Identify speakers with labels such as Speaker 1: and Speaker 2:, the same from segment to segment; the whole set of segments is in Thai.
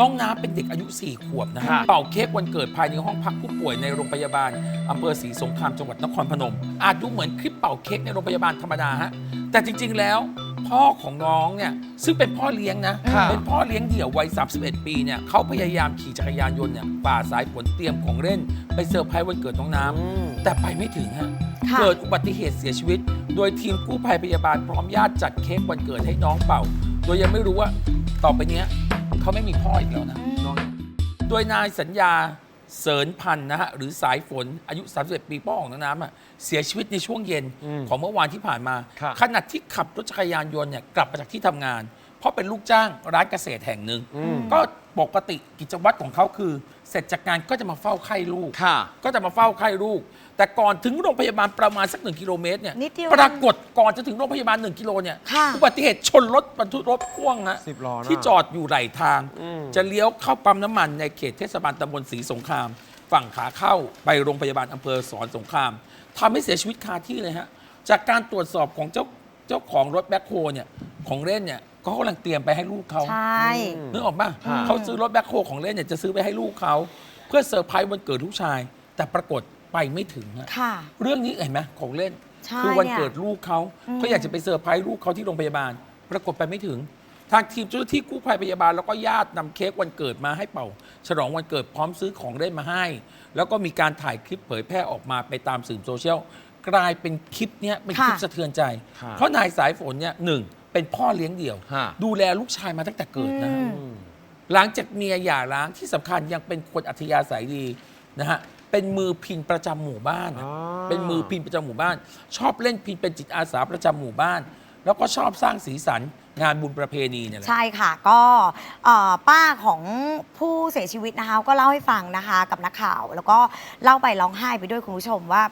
Speaker 1: น้องน้ำเป็นเด็กอายุ 4 ขวบนะฮะ
Speaker 2: ค่ะ
Speaker 1: เป่าเค้กวันเกิดภายในห้องพักผู้ป่วยในโรงพยาบาลอำเภอศรีสงครามจังหวัดนครพนม อาจดูเหมือนคลิปเป่าเค้กในโรงพยาบาลธรรมดาฮะแต่จริง ๆ แล้ว พ่อของน้องเนี่ยซึ่งเป็นพ่อเลี้ยงนะ
Speaker 2: ค่ะ
Speaker 1: เป็นพ่อเลี้ยงเดี่ยววัย 31 ปีเนี่ยเขาพยายามขี่จักรยานยนต์เนี่ยฝ่าสายฝนเตรียมของเล่น ไปเซอร์ไพรส์วันเกิดน้องน้ำแต่ไปไม่ถึงฮะ
Speaker 3: ค่ะ
Speaker 1: เกิดอุบัติเหตุเสียชีวิต โดยทีมกู้ภัยพยาบาลพร้อมญาติจัดเค้กวันเกิดให้น้องเป่า โดยยังไม่รู้ว่าต่อไปเนี้ย เขาไม่มีพ่ออีกแล้วนะ โดยนายสัญญาเสริญพันธ์นะฮะหรือสายฝนอายุ 31 ปีพ่อของน้องน้ำอะเสียชีวิตในช่วงเย็น
Speaker 2: อืม
Speaker 1: ของเมื่อวานที่ผ่านมา
Speaker 2: ครับ
Speaker 1: ขณะที่ขับรถจักรยานยนต์เนี่ยกลับมาจากที่ทำงาน เพราะเป็นลูกจ้างร้านเกษตรแห่งหนึ่ง
Speaker 2: อืม
Speaker 1: ก็ปกติกิจวัตรของเขาคือ เสร็จจากงานก็จะมาเฝ้าไข้ลูก
Speaker 2: ค่ะ
Speaker 1: ก็จะมาเฝ้าไข้ลูก แต่ก่อนถึงโรงพยาบาลประมาณสักหนึ่งกิโลเมตรเนี่ย
Speaker 3: นิดเดียว
Speaker 1: ปรากฏก่อนจะถึงโรงพยาบาลหนึ่งกิโลเนี่ย
Speaker 3: ค่ะ
Speaker 1: อุบัติเหตุชนรถบรรทุกรถพ่วงฮะ
Speaker 2: สิบล้อนะ
Speaker 1: ที่จอดอยู่ไหลทาง
Speaker 2: อืม
Speaker 1: จะเลี้ยวเข้าปั๊มน้ำมันในเขตเทศบาลตำบลศรีสงคราม ฝั่งขาเข้าไปโรงพยาบาลอำเภอสอนสงครามทำให้เสียชีวิตคาที่เลยฮะจากการตรวจสอบของเจ้าเจ้าของรถแบ็คโฮเนี่ยของเล่นเนี่ย ก็กำลังเตรียมไปให้ลูกเขา
Speaker 3: ใช่
Speaker 1: นึกออกป่ะ
Speaker 2: ค่ะ
Speaker 1: เขาซื้อรถแบ็คโฮของเล่นเนี่ยจะซื้อไปให้ลูกเขา เพื่อเซอร์ไพรส์วันเกิดลูกชาย แต่ปรากฏไปไม่ถึงฮะ
Speaker 3: ค่ะ
Speaker 1: เรื่องนี้เห็นไหมของเล่น
Speaker 3: ใช่
Speaker 1: คือวัน
Speaker 3: เนี่ย
Speaker 1: เกิดลูกเขา
Speaker 3: อืม
Speaker 1: เขาอยากจะไปเซอร์ไพรส์ลูกเขาที่โรงพยาบาล ปรากฏไปไม่ถึง ทางทีมเจ้าหน้าที่กู้ภัยพยาบาลแล้วก็ญาตินำเค้กวันเกิดมาให้เป่า ฉลองวันเกิดพร้อมซื้อของเล่นมาให้ แล้วก็มีการถ่ายคลิปเผยแพร่ออกมาไปตามสื่อโซเชียลกลายเป็นคลิปเนี้ยเป็นคลิป
Speaker 3: ค่ะ
Speaker 1: สะเทือนใจ
Speaker 2: ค่ะ
Speaker 1: เพราะนายสายฝนเนี่ยหนึ่ง เป็นพ่อเลี้ยงเดี่ยว
Speaker 2: ฮะ
Speaker 1: ดูแลลูกชายมาตั้งแต่เกิดนะ
Speaker 3: อืม
Speaker 2: อืม
Speaker 1: หลังจากเมียหย่าร้างที่สำคัญยังเป็นคนอัธยาศัยดีนะฮะ เป็นมือพินประจำหมู่บ้านอะ
Speaker 2: อ๋อ
Speaker 1: เป็นมือพินประจำหมู่บ้าน ชอบเล่นพินเป็นจิตอาสาประจำหมู่บ้าน แล้วก็ชอบสร้างสีสัน งานบุญประเพณีเนี่ยแหละ
Speaker 3: ใช่ค่ะก็เอ่อป้าของผู้เสียชีวิตนะคะก็เล่าให้ฟังนะคะกับนักข่าว แล้วก็เล่าไปร้องไห้ไปด้วยคุณผู้ชมว่า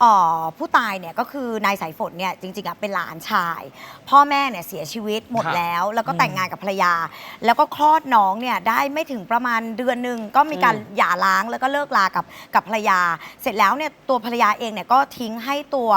Speaker 3: เอ่อผู้ตายเนี่ยก็คือนายสายฝนเนี่ยจริงๆอะเป็นหลานชาย พ่อแม่เนี่ยเสียชีวิตหมด
Speaker 2: ครับ
Speaker 3: แล้ว แล้วก็แต่งงานกับภรรยา แล้วก็คลอดน้องเนี่ยได้ไม่ถึงประมาณเดือนหนึ่งก็มีการหย่าร้างแล้วก็เลิกลากับกับภรรยา เสร็จแล้วเนี่ยตัวภรรยาเองเนี่ยก็ทิ้งให้ตัว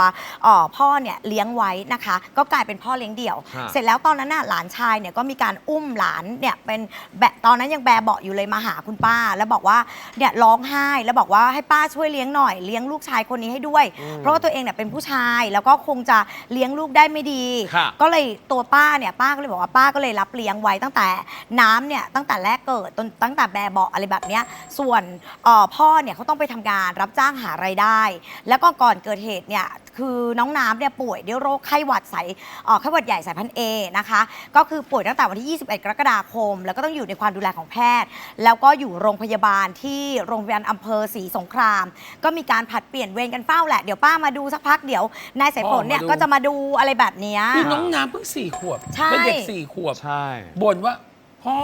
Speaker 3: เอ่อพ่อเนี่ยเลี้ยงไว้นะคะ ก็กลายเป็นพ่อเลี้ยงเดี่ยว
Speaker 2: ฮะ
Speaker 3: เสร็จแล้วตอนนั้นน่ะหลานชายเนี่ยก็มีการอุ้มหลานเนี่ยเป็นแบะตอนนั้นยังแบเบาะอยู่เลยมาหาคุณป้า แล้วบอกว่าเนี่ยร้องไห้แล้วบอกว่าให้ป้าช่วยเลี้ยงหน่อยเลี้ยงลูกชายคนนี้ให้ด้วย
Speaker 2: อืม
Speaker 3: เพราะว่าตัวเองเนี่ยเป็นผู้ชายแล้วก็คงจะเลี้ยงลูกได้ไม่ดี
Speaker 2: ค่ะ
Speaker 3: ก็เลยตัวป้าเนี่ยป้าก็เลยบอกว่าป้าก็เลยรับเลี้ยงไว้ตั้งแต่น้ำเนี่ยตั้งแต่แรกเกิดจนตั้งแต่แบเบาะอะไรแบบเนี้ยส่วนเอ่อพ่อเนี่ยเขาต้องไปทำงานรับจ้างหารายได้ แล้วก็ก่อนเกิดเหตุเนี่ยคือน้องน้ำเนี่ยป่วยด้วยโรคไข้หวัดสายเอ่อไข้หวัดใหญ่สายพันธุ์เอนะคะก็คือป่วยตั้งแต่วันที่ 21 กรกฎาคม แล้วก็ต้องอยู่ในความดูแลของแพทย์ แล้วก็อยู่โรงพยาบาลที่โรงพยาบาลอำเภอศรีสงคราม ก็มีการผัดเปลี่ยนเวรกันเฝ้าแหละ เดี๋ยวป้ามาดูสักพักเดี๋ยวนายสายฝนเนี่ย
Speaker 1: พ่อมาดู
Speaker 3: ก็จะมาดูอะไรแบบเนี้ย
Speaker 1: คือน้องน้ำเพิ่งสี่ขวบ
Speaker 3: ใช่
Speaker 1: เป็นเด็กสี่ขวบ
Speaker 2: ใช่
Speaker 1: บ่นว่าพ่อ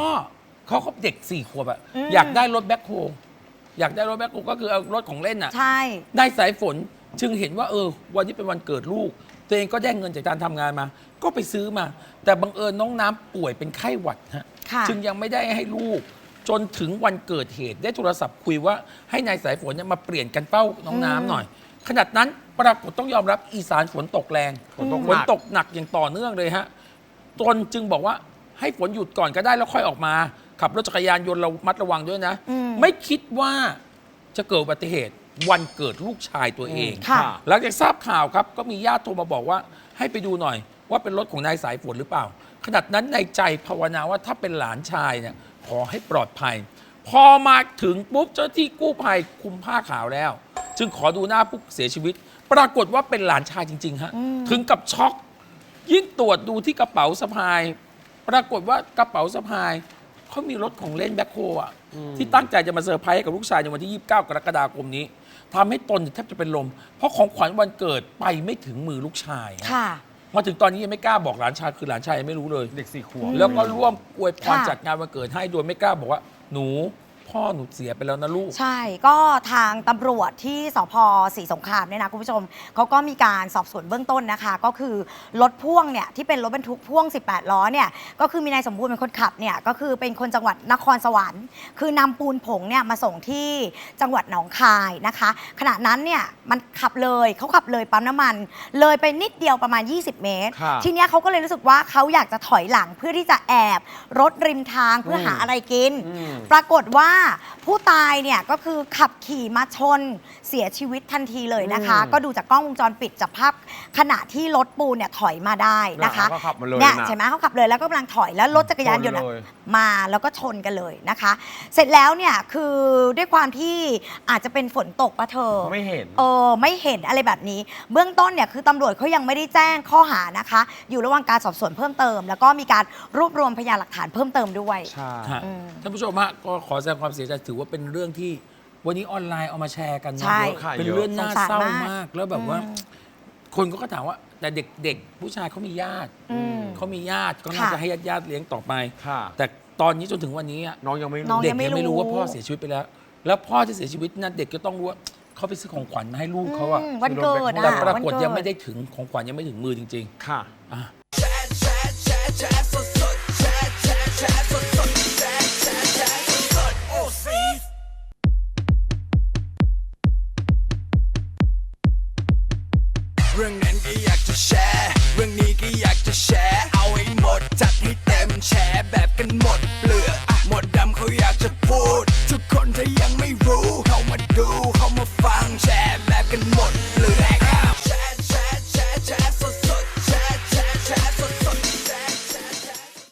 Speaker 1: เขาเขาเด็กสี่ขวบอะ
Speaker 3: อืม
Speaker 1: อยากได้รถแบ็คโฮอยากได้รถแบ็คโฮก็คือเอารถของเล่นอะ
Speaker 3: ใช่
Speaker 1: ได้สายฝนจึงเห็นว่าเออ วันนี้เป็นวันเกิดลูก ตัวเองก็ได้เงินจากการทำงานมา ก็ไปซื้อมา แต่บังเอิญน้องน้ำป่วยเป็นไข้หวัดฮะ
Speaker 3: ค่ะ
Speaker 1: จึงยังไม่ได้ให้ลูก จนถึงวันเกิดเหตุได้โทรศัพท์คุยว่าให้นายสายฝนเนี่ยมาเปลี่ยนกันเป้าน้องน้ำหน่อย ขนาดนั้นปรากฏต้องยอมรับอีสานฝนตกแรง
Speaker 2: ฝนตก
Speaker 1: ฝ
Speaker 2: ห
Speaker 1: น
Speaker 2: นัก
Speaker 1: ตกหนักอย่างต่อเนื่องเลยฮะ ตนจึงบอกว่าให้ฝนหยุดก่อนก็ได้แล้วค่อยออกมา ขับรถจักรยานยนต์เรามัดระวังด้วยนะ
Speaker 3: อืม
Speaker 1: ไม่คิดว่าจะเกิดอุบัติเหตุวันเกิดลูกชายตัวเอง
Speaker 3: ค่ะ
Speaker 1: หลังจากทราบข่าวครับ ก็มีญาติโทรมาบอกว่าให้ไปดูหน่อย ว่าเป็นรถของนายสายฝนหรือเปล่า ขนาดนั้นในใจภาวนาว่าถ้าเป็นหลานชายเนี่ยขอให้ปลอดภัย พอมาถึงปุ๊บเจ้าหน้าที่กู้ภัยคุมผ้าขาวแล้ว จึงขอดูหน้าผู้เสียชีวิต ปรากฏว่าเป็นหลานชายจริงๆฮะ
Speaker 3: อืม
Speaker 1: ถึงกับช็อกยิ่งตรวจดูที่กระเป๋าสะพาย ปรากฏว่ากระเป๋าสะพายเขามีรถของเล่นแบ็คโฮอะที่ตั้งใจจะมาเซอร์ไพรส์ให้กับลูกชายในวันที่ 29 กรกฎาคมนี้ทำให้ตนแทบจะเป็นลม เพราะของขวัญวันเกิดไปไม่ถึงมือลูกชายฮะ
Speaker 3: ค่ะ
Speaker 1: มาถึงตอนนี้ยังไม่กล้าบอกหลานชายคือหลานชายยังไม่รู้เลย
Speaker 2: เด็กสี่ขวบ
Speaker 3: อืม
Speaker 1: แล้วก็ร่วมอวยพร
Speaker 3: ค่ะ
Speaker 1: จัดงานวันเกิดให้โดยไม่กล้าบอกว่าหนู พพ่อหนูเสียไปแล้วนะลูก
Speaker 3: ใช่ก็ทางตำรวจที่สพศรีสงครามเนี่ยนะคุณผู้ชมเขาก็มีการสอบสวนเบื้องต้นนะคะ ก็คือรถพ่วงเนี่ยที่เป็นรถบรรทุกพ่วง 18 ล้อเนี่ยก็คือมีนายสมบูรณ์เป็นคนขับเนี่ยก็คือเป็นคนจังหวัดนครสวรรค์ คือนำปูนผงเนี่ยมาส่งที่จังหวัดหนองคายนะคะ ขณะนั้นเนี่ยมันขับเลยเขาขับเลยปั๊มน้ำมัน เลยไปนิดเดียวประมาณ 20 เมตร
Speaker 2: ค่ะ
Speaker 3: ทีเนี้ยเขาก็เลยรู้สึกว่าเขาอยากจะถอยหลังเพื่อที่จะแอบรถริมทางเพื่อหาอะไรกิน
Speaker 2: อืม
Speaker 3: ปรากฏว่าผู้ตายเนี่ยก็คือขับขี่มาชนเสียชีวิตทันทีเลยนะคะ
Speaker 2: อืม
Speaker 3: ก็ดูจากกล้องวงจรปิดจับภาพขณะที่รถปูนเนี่ยถอยมาได้นะคะ
Speaker 2: แล้วก็ขับมาเลย
Speaker 3: เนี่ย
Speaker 2: นะ
Speaker 3: ใช่ไหมเขาขับเลยแล้วก็กำลังถอยแล้วรถจักรยานยนต์อะ
Speaker 2: ชนเลย
Speaker 3: มาแล้วก็ชนกันเลยนะคะ เสร็จแล้วเนี่ยคือด้วยความที่อาจจะเป็นฝนตกปะเธอ
Speaker 2: ไม่เห็น
Speaker 3: เออไม่เห็นอะไรแบบนี้ เบื้องต้นเนี่ยคือตำรวจเขายังไม่ได้แจ้งข้อหานะคะ อยู่ระหว่างการสอบสวนเพิ่มเติม แล้วก็มีการรวบรวมพยานหลักฐานเพิ่มเติมด้วย
Speaker 2: ใช่
Speaker 1: ฮะ
Speaker 3: อืม
Speaker 1: ท่านผู้ชมฮะก็ขอแสดงความเสียใจถือว่าเป็นเรื่องที่ วันนี้ออนไลน์เอามาแชร์กันนะ
Speaker 3: ใช่
Speaker 1: เยอะเป็นเรื่องน่า
Speaker 3: สงสาร
Speaker 1: เศร้ามา
Speaker 3: ก
Speaker 1: มาก แล้วแบบว่า
Speaker 3: อืม
Speaker 1: คนก็ถามว่า แต่เด็กๆ ผู้ชายเขามีญาติ
Speaker 3: อืม
Speaker 1: เขามีญาติก็น่า
Speaker 3: ค่ะ
Speaker 1: จะให้ญาติญาติๆเลี้ยงต่อไป
Speaker 2: ค่ะ
Speaker 1: แต่ตอนนี้จนถึงวันนี้อะ
Speaker 2: น้องยังไม่
Speaker 3: น้อง
Speaker 2: รู้
Speaker 1: เด็ก
Speaker 3: ยังไม่
Speaker 1: ยังไม่รู้
Speaker 3: รู้
Speaker 1: ว่าพ่อเสียชีวิตไปแล้ว แล้วพ่อที่เสียชีวิตนั้นเด็กก็ต้องรู้ว่าเขาไปซื้อของขวัญมาให้ลูกเขาอะ
Speaker 3: อืมวันเกิด
Speaker 1: แต่
Speaker 3: อะ
Speaker 1: ปรากฏ
Speaker 3: วันเยั
Speaker 1: งไม่ได้ถึงของขวัญยังไม่ถึงมือจริง
Speaker 2: ค่ะ
Speaker 1: ๆอะ
Speaker 4: เรื่องนั้นก็อยากจะแชร์เรื่องนี้ก็อยากจะแชร์เอาให้หมดจัดให้เต็มแชร์แบบกันหมดเปลือกหมดดำเขาอยากจะพูด